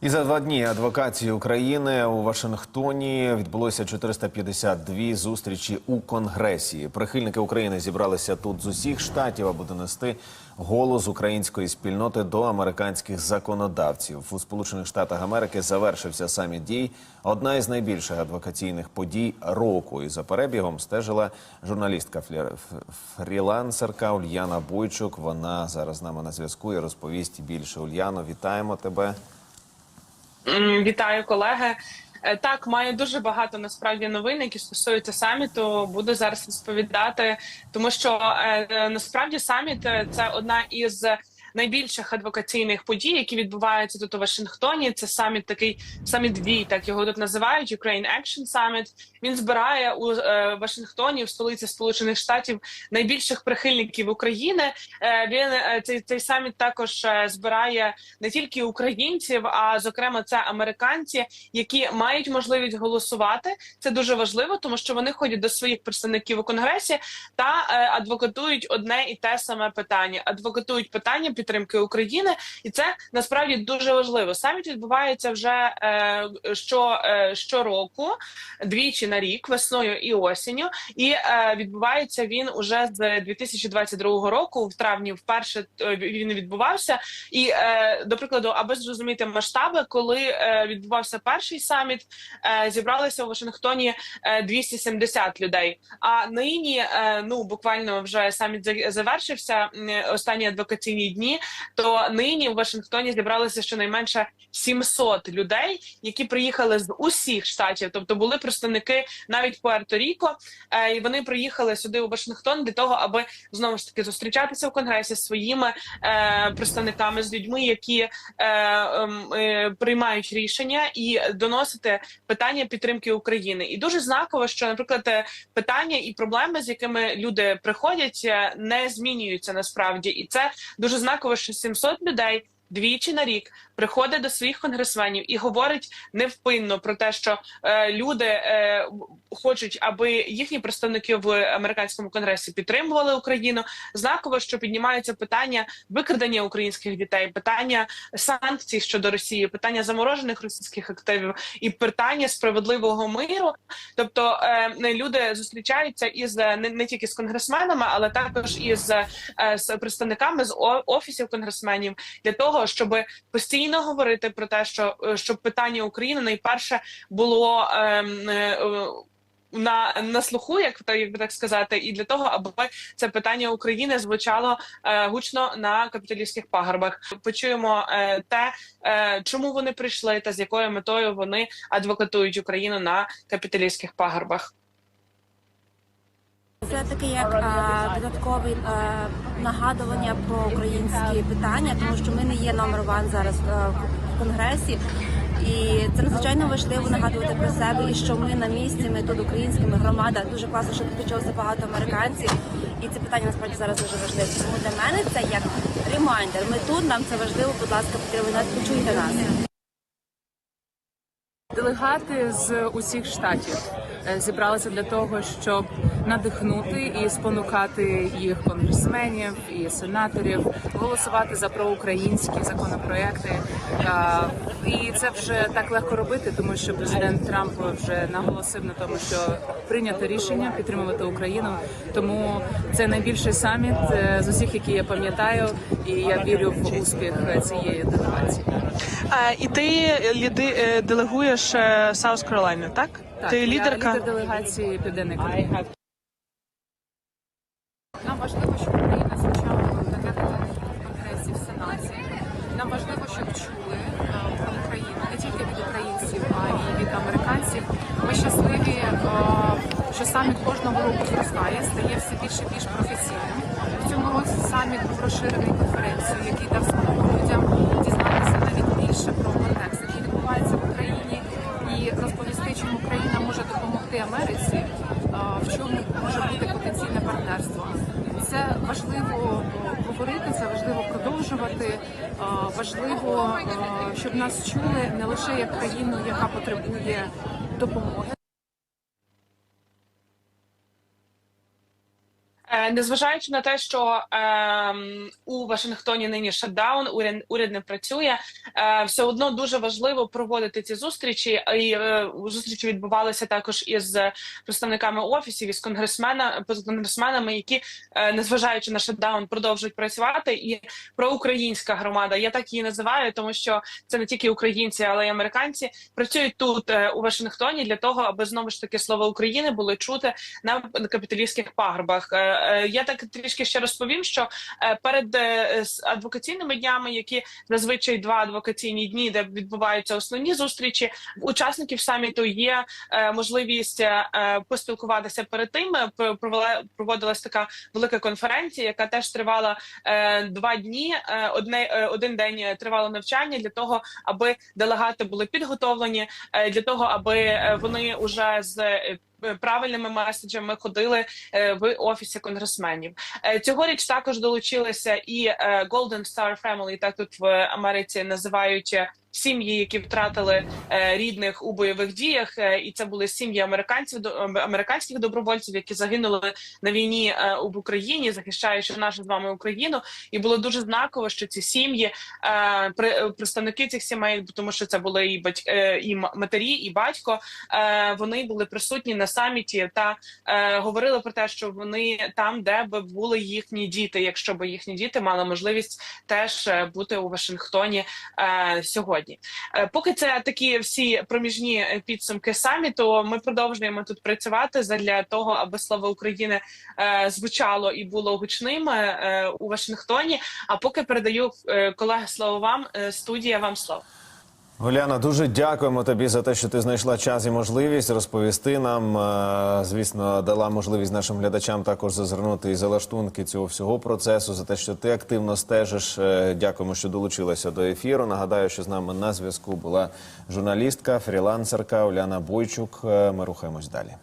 І за два дні адвокації України у Вашингтоні відбулося 452 зустрічі у Конгресі. Прихильники України зібралися тут з усіх штатів, аби донести голос української спільноти до американських законодавців. У Сполучених Штатах Америки завершився саміт дій. Одна із найбільших адвокаційних подій року. І за перебігом стежила журналістка фрілансерка Ульяна Бойчук. Вона зараз з нами на зв'язку і розповість більше. Ульяно, вітаємо тебе. Вітаю, колеги. Е, Так, маю дуже багато насправді новин, які стосуються саміту. Буду зараз розповідати, тому що е, насправді саміт е, це одна із найбільших адвокаційних подій, які відбуваються тут у Вашингтоні. Це саміт такий саміт дій, так його тут називають Ukraine Action Summit. Він збирає у е, Вашингтоні, в столиці Сполучених Штатів, найбільших прихильників України. Е, Він е, цей цей саміт також е, збирає не тільки українців, а зокрема це американці, які мають можливість голосувати. Це дуже важливо, тому що вони ходять до своїх представників у конгресі та е, адвокатують одне і те саме питання. Адвокатують питання підтримки України, і це насправді дуже важливо. Саміт відбувається вже е, що, е, щороку, двічі на рік, весною і осінню. І е, відбувається він уже з 2022 року. В травні вперше е, він відбувався. І е, до прикладу, аби зрозуміти масштаби, коли е, відбувався перший саміт, е, зібралися у Вашингтоні е, 270 людей. А нині, е, ну буквально вже саміт завершився останні адвокаційні дні. То нині в Вашингтоні зібралося щонайменше 700 людей, які приїхали з усіх штатів, тобто були представники навіть Пуерто-Ріко, е, і вони приїхали сюди у Вашингтон для того, аби знову ж таки зустрічатися в конгресі зі своїми е, представниками з людьми, які е, ем, е, приймають рішення і доносити питання підтримки України. І дуже знаково, що, наприклад, е, питання і проблеми, з якими люди приходять, е, не змінюються насправді, і це дуже знаково, що 700 людей. Двічі на рік приходить до своїх конгресменів і говорить невпинно про те, що е, люди е, хочуть, аби їхні представники в американському конгресі підтримували Україну. Знаково, що піднімаються питання викрадення українських дітей, питання санкцій щодо Росії, питання заморожених російських активів і питання справедливого миру. Тобто е, люди зустрічаються із е, не, не тільки з конгресменами, але також із е, з представниками з офісів конгресменів для того, щоб постійно говорити про те, що е, щоб питання України найперше було. ем, е, е, на, на слуху, як як би так сказати, і для того, аби це питання України звучало е, гучно на капіталістських пагорбах. Почуємо е, те, е, чому вони прийшли, та з якою метою вони адвокатують Україну на капіталістських пагорбах. Таке як е, додаткове нагадування про українські питання, тому що ми не є номер ван зараз е, в конгресі. І це надзвичайно важливо нагадувати про себе, і що ми на місці, ми тут українськими громада. Дуже класно, що підключилося багато американців. І це питання насправді зараз дуже важливе. Тому для мене це як ремайдер. Ми тут, нам це важливо. Будь ласка, підтримуйте нас, почуйте нас. Делегати з усіх штатів е, зібралися для того, щоб надихнути і спонукати їх конгресменів і сенаторів голосувати за проукраїнські законопроекти. Е, І це вже так легко робити, тому що президент Трамп вже наголосив на тому, що прийнято рішення підтримувати Україну. Тому це найбільший саміт е, з усіх, які я пам'ятаю, і я вірю в успіх цієї делегації. І ти делегуєш е, Саус Каролайну, так? Так, ти я лідерка. лідер делегації Південної Кореї. Нам важливо, щоб Україна звучала на в Конгресі, в Сенаті. Нам важливо, щоб чули е, про Україну не тільки від українців, а й від американців. Ми щасливі, е, що саміт кожного року зростає, стає все більше і більш професійним. В цьому році саміт був розширений конференцією, який дав змогу людям дізнатися навіть більше про контекст, який відбувається в Україні, і розповісти, чим Україна може допомогти Америці, е, в чому може бути потенційне партнерство. Це важливо е, говорити, це важливо продовжувати. е, Важливо, е, щоб нас чули не лише як країну, яка потребує допомоги. Незважаючи на те, що ем, у Вашингтоні нині шатдаун, уряд, уряд не працює, е, все одно дуже важливо проводити ці зустрічі. І е, зустрічі відбувалися також із представниками офісів, із конгресмена, конгресменами, які, е, незважаючи на шатдаун, продовжують працювати. І проукраїнська громада, я так її називаю, тому що це не тільки українці, але й американці працюють тут е, у Вашингтоні для того, аби знову ж таки слово України було чути на капіталістських пагорбах. Е, е, Я так трішки ще розповім, що е, перед е, адвокаційними днями, які зазвичай два адвокаційні дні, де відбуваються основні зустрічі, учасників саміту є е, можливість поспілкуватися перед тим. Проводилась така велика конференція, яка теж тривала два дні. Одне один день тривало навчання для того, аби делегати були підготовлені, для того, аби вони уже з правильними меседжами ходили е, в офісі конгресменів. Е, Цьогоріч також долучилися і е, Golden Star Family, так тут в Америці називають. Е, Сім'ї, які втратили е, рідних у бойових діях, е, і це були сім'ї американців до- американських добровольців, які загинули на війні е, в Україні, захищаючи нашу з вами Україну. І було дуже знаково, що ці сім'ї е, е, представники цих сімей, тому що це були і батьки, і матері, і батько. е, Вони були присутні на саміті та е, говорили про те, що вони там, де би були їхні діти, якщо б їхні діти мали можливість теж е, бути у Вашингтоні е, сьогодні. Е, Поки це такі всі проміжні е, підсумки саміту, ми продовжуємо тут працювати задля того, аби слово України е, звучало і було гучним у Вашингтоні. А поки передаю колеги слово вам, студія вам слово. Уляна, дуже дякуємо тобі за те, що ти знайшла час і можливість розповісти нам. Е, Звісно, дала можливість нашим глядачам також зазирнути і залаштунки цього всього процесу, за те, що ти активно стежиш. Е, Дякуємо, що долучилася до ефіру. Нагадаю, що з нами на зв'язку була журналістка, фрілансерка Уляна Бойчук. Е, Ми рухаємось далі.